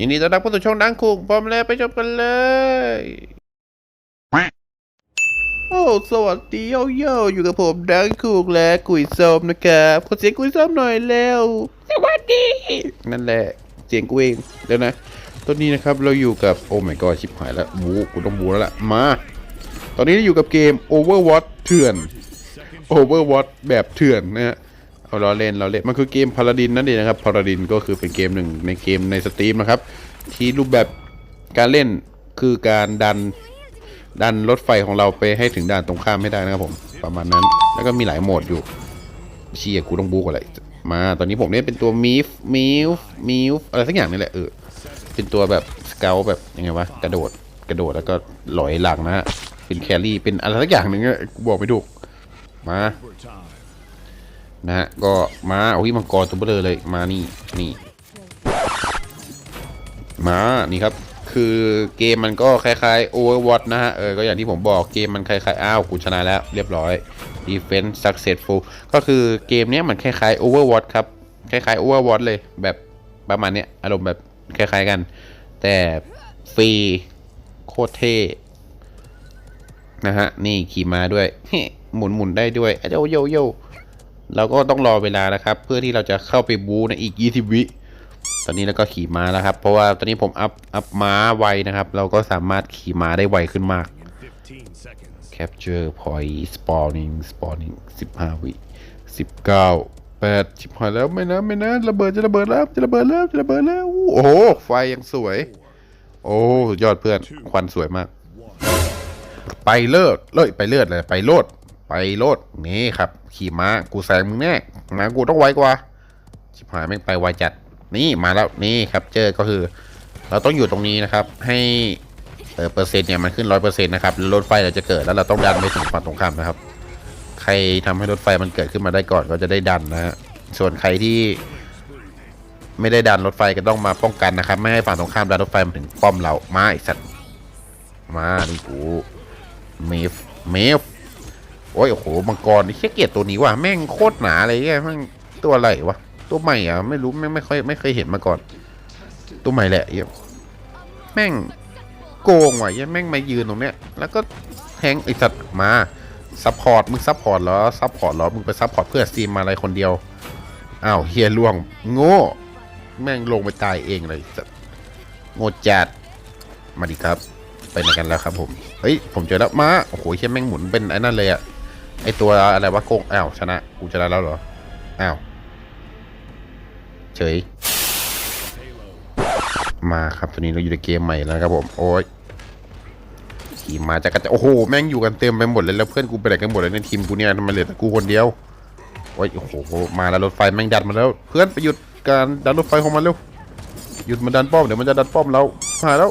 ยินดีต้อนรับเข้าสู่ช่องดังคุงพร้อมแล้วไปชมกันเลย โอ้ สวัสดีโยโย่อยู่กับผมดังคุงและกุยส้มนะครับขอเสียงกุยส้มหน่อยแล้วสวัสดี นั่นแหละ เสียงกูเองเดี๋ยวนะ ตอนนี้นะครับเราอยู่กับโอ้ my god ชิบหายแล้วบูกูต้องบูแล้วล่ะมา ตอนนี้เราอยู่กับเกม Overwatch เถื่อน Overwatch แบบเถื่อนนะฮะเอาเราเล่นเราเล่นมันคือเกมพาราดินนั่นเองนะครับพาราดินก็คือเป็นเกมหนึ่งในเกมในสตรีมนะครับ ที่รูปแบบการเล่นคือการดันดันรถไฟของเราไปให้ถึงด่านตรงข้ามให้ได้นะครับผมประมาณนั้น แล้วก็มีหลายโหมดอยู่เชียกูต้องบูกอะไรมา ตอนนี้ผมเล่นเป็นตัวมีฟมีฟมีฟอะไรสักอย่างนี่แหละเออ เป็นตัวแบบสเกลแบบยังไงวะกระโดดกระโดดแล้วก็หลอยหลังนะฮะเป็นแครี่เป็นอะไรสักอย่างหนึ่งอะกูบอกไม่ถูกมานะฮะก็มาโอ้ยมังกรตัวเบลอเลยมานี่นี่มานี่ครับ คือเกมมันก็คล้ายๆ Overwatch นะฮะเออก็อย่างที่ผมบอกเกมมันคล้ายๆอ้าวกูชนะแล้ว เรียบร้อย Defense Successful ก็คือเกมเนี้ยมันคล้ายๆ Overwatch ครับคล้ายๆ Overwatch เลยแบบประมาณเนี้ยอารมณ์แบบ คล้ายๆกัน แต่ฟรีโคตรเท่นะฮะ นี่ขี่ม้าด้วย หมุนหมุนๆได้ด้วยโยโยโยเราก็ต้องรอเวลานะครับ เพื่อที่เราจะเข้าไปบูในอีก 20 วิตอนนี้เราก็ขี่ม้าแล้วครับ เพราะว่าตอนนี้ผมอัพอัพม้าไวนะครับ เราก็สามารถขี่ม้าได้ไวขึ้นมาก capture point spawning spawning 15 วิ 19 8ชิบหายแล้วไม่นะไม่นะระเบิดจะระเบิดแล้วจะระเบิดแล้วจะระเบิดแล้ว โอ้โหไฟยังสวย โอ้ยอดเพื่อนควันสวยมาก ไปเลิศเลยไปเลือดเลยไปโลด ไปโลดนี่ครับ ขี่ม้ากูแซงมึงแน่ม้ากูต้องไวกว่าชิบหายแม่ไปไวจัดนี่มาแล้วนี่ครับเจอก็คือ เราต้องอยู่ตรงนี้นะครับ ให้เปอร์เซ็นต์เนี่ยมันขึ้นร้อยเปอร์เซ็นต์นะครับรถไฟเราจะเกิดแล้วเราต้องดันไปถึงฝั่งตรงข้ามนะครับ รทำให้รถไฟมันเกิดขึ้นมาได้ก่อนก็จะได้ดันนะฮะส่วนใครที่ ไม่ได้ดันรถไฟก็ต้องมาป้องกันนะครับ ไม่ให้ฝั่งตรงข้ามดันรถไฟมาถึงป้อมเรามาไอสัตว์มานี่กูเมฟเมฟโอ้ยโอ้โหมังกรนี่เชี่ยเกียดตัวนี้ว่ะแม่งโคตรหนาเลยแม่งตัวอะไรวะตัวใหม่อะไม่รู้แม่งไม่ค่อยไม่เคยเห็นมาก่อน ตัวใหม่แหละเหี้ยแม่งโกงว่ะเหี้ยแม่งมายืนตรงเนี้ย แล้วก็แทงไอสัตว์มา ซัพพอร์ตมึงซัพพอร์ตเหรอซัพพอร์ตเหรอมึงไปซัพพอร์ตเพื่อซีมมาอะไรคนเดียวอ้าวเฮียล่วง โง่ แม่งลงไปตายเองเลยสัตว์โง่จัดมาดิครับ ไปไหนกันแล้วครับผมเฮ้ยผมเจอแล้วมาโอ้โหเฮียแม่งหมุนเป็นไอ้นั่นเลยอะไอตัวอะไรวะโกงอ้าวชนะกูชนะแล้วเหรออ้าวเฉยมาครับตอนนี้เราอยู่ในเกมใหม่แล้วครับผม โอ้ย ขี่มาจะกระจะโอ้โหแม่งอยู่กันเต็มไปหมดเลยแล้วเพื่อนกูไปไหนกันหมดเลยในทีมกูเนี่ยทำไมเหลือแต่กูคนเดียวโอ้ยโอ้โหมาแล้วรถไฟแม่งดันมาแล้ว เพื่อนไปหยุดการดันรถไฟของมันเร็วหยุดมันดันป้อมเดี๋ยวมันจะดันป้อมเราหายแล้ว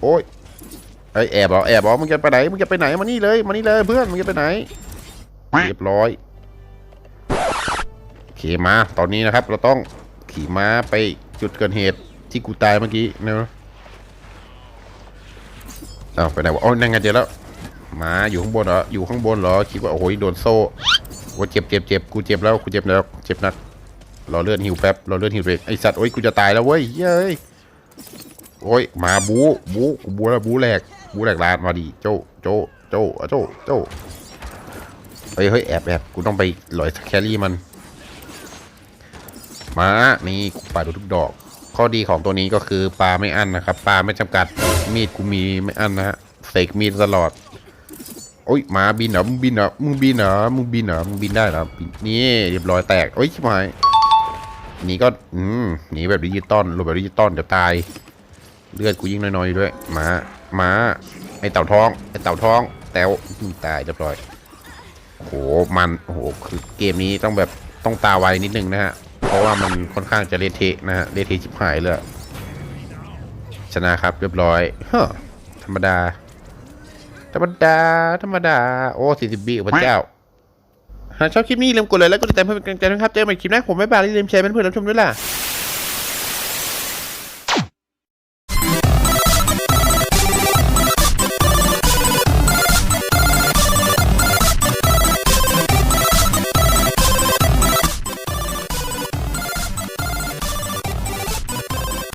โอ้ยไอแอบเหรอแอบเหรอมึงจะไปไหนมึงจะไปไหนมานี่เลยมานี่เลยเพื่อนมึงจะไปไหนเรียบร้อยขี่มาตอนนี้นะครับ เราต้องขี่ม้าไปจุดเกิดเหตุที่กูตายเมื่อกี้เนอะอ้าไปไหนวะโอ้ยนั่งไงเจอแล้วมาอยู่ข้างบนเหรออยู่ข้างบนเหรอคิดว่าโอ้โหโดนโซ่โอ้ยเจ็บเจ็บเจ็บกูเจ็บแล้วกูเจ็บแล้วเจ็บหนักรอเลือดหิวแป๊บรอเลือดหิวเบรกไอสัตว์โอ้ยกูจะตายแล้วเว้ยเย้ยโอ้ยมาบูบูกูบูแล้วบูแหลกบูแหลกลานมาดิโจโจโจโจโจเฮ้ยเฮ้ยแอบแอบกูต้องไปหลอยแครี่มันมานี่กูปาดูทุกดอก ข้อดีของตัวนี้ก็คือปลาไม่อั้นนะครับปลาไม่จำกัดมีดกูมีไม่อั้นนะฮะเสกมีดตลอดโอ้ยหมาบินเหรอมึงบินเหรอมึงบินเหรอมึงบินเหรอมึงบินได้เหรอนี่เรียบร้อยแตกโอ้ยชิบหายหนีก็อืมหนีแบบดิจิตอลรูปแบบดิจิตอลเดี๋ยวตายเลือดกูยิ่งน้อยๆด้วยหมาหมาไอเต่าท้องไอเต่าท้องแตวตายเรียบร้อยโอ้โหมันโอ้โหคือเกมนี้ต้องแบบต้องตาไวนิดนึงนะฮะ ราะว่ามันค่อนข้างจะเละเทะนะฮะเละเทะชิบหายเลยชนะครับเรียบร้อยเฮ้อธรรมดา ธรรมดา ธรรมดา โอ้สี่สิบบีพระเจ้า หากชอบคลิปนี้อย่าลืมกดเลยแล้วกดติดตามเพื่อเป็นกำลังใจด้วยครับ เจอกันใหม่คลิปหน้าผมไม่บายอย่าลืมแชร์เป็นเพื่อนรับชมด้วยล่ะ